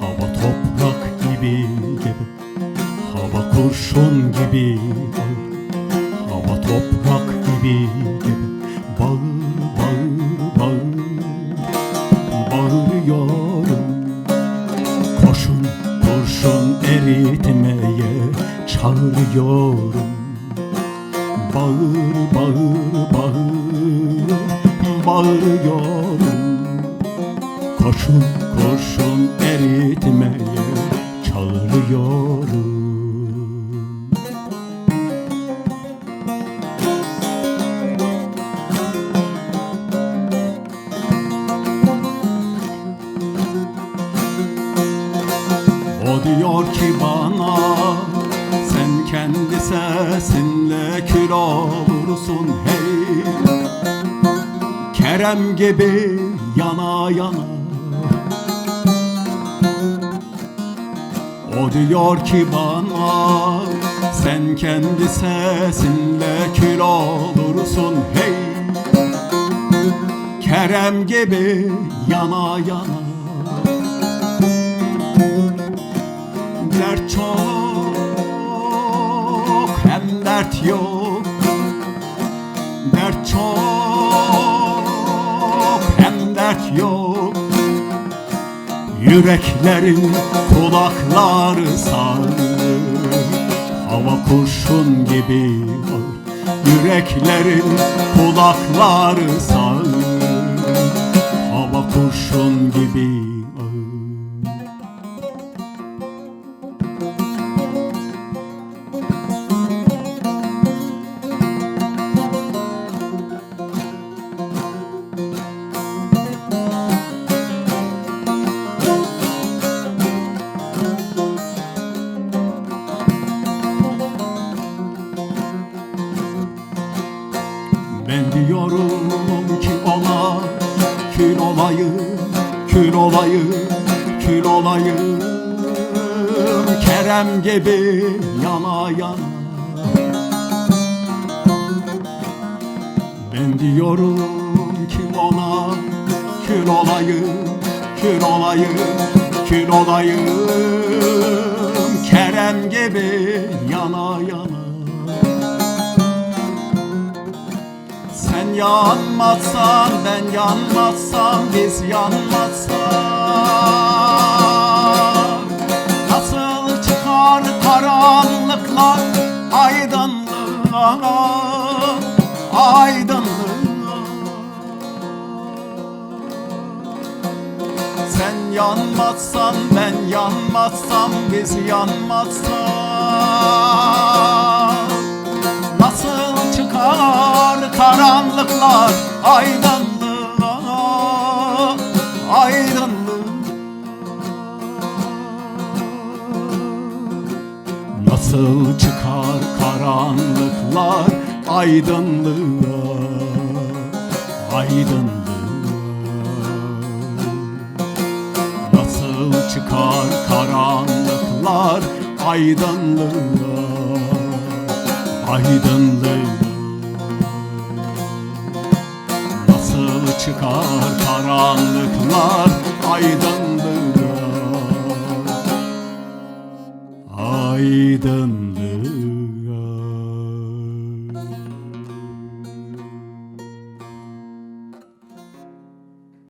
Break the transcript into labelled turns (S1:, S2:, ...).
S1: Hava toprak gibi gibi Hava kurşun gibi Hava toprak gibi gibi Bağır bağır bağır Bağırıyorum Koşun kurşun eritmeye çağırıyorum. Bağır bağır bağır bağırıyorum Koşun kurşun eritmeye çağırıyorum O diyor ki bana Sen kendi sesinle kül olursun hey. Kerem gibi yana yana O diyor ki bana Sen kendi sesinle kül olursun hey! Kerem gibi yana yana. Dert çok hem dert yok. Dert çok hem dert yok Yüreklerin kulakları sağır Hava kurşun gibi Yüreklerin kulakları sağır Hava kurşun gibi Diyorum ki ona kül olayım, kül olayım, kül olayım. Kerem gibi yana yana. Ben diyorum ki ona kül olayım, kül olayım, kül olayım yanmazsan ben yanmazsam biz yanmazsak. Nasıl çıkar karanlıklar aydınlığa Aydınlığa? Sen yanmazsan ben yanmazsam biz yanmazsak karanlıklar aydınlığa Aydınlığa Nasıl çıkar karanlıklar aydınlığa Aydınlığa? Nasıl çıkar karanlıklar aydınlığa Aydınlığa çıkar karanlıklar aydınlığa aydınlığa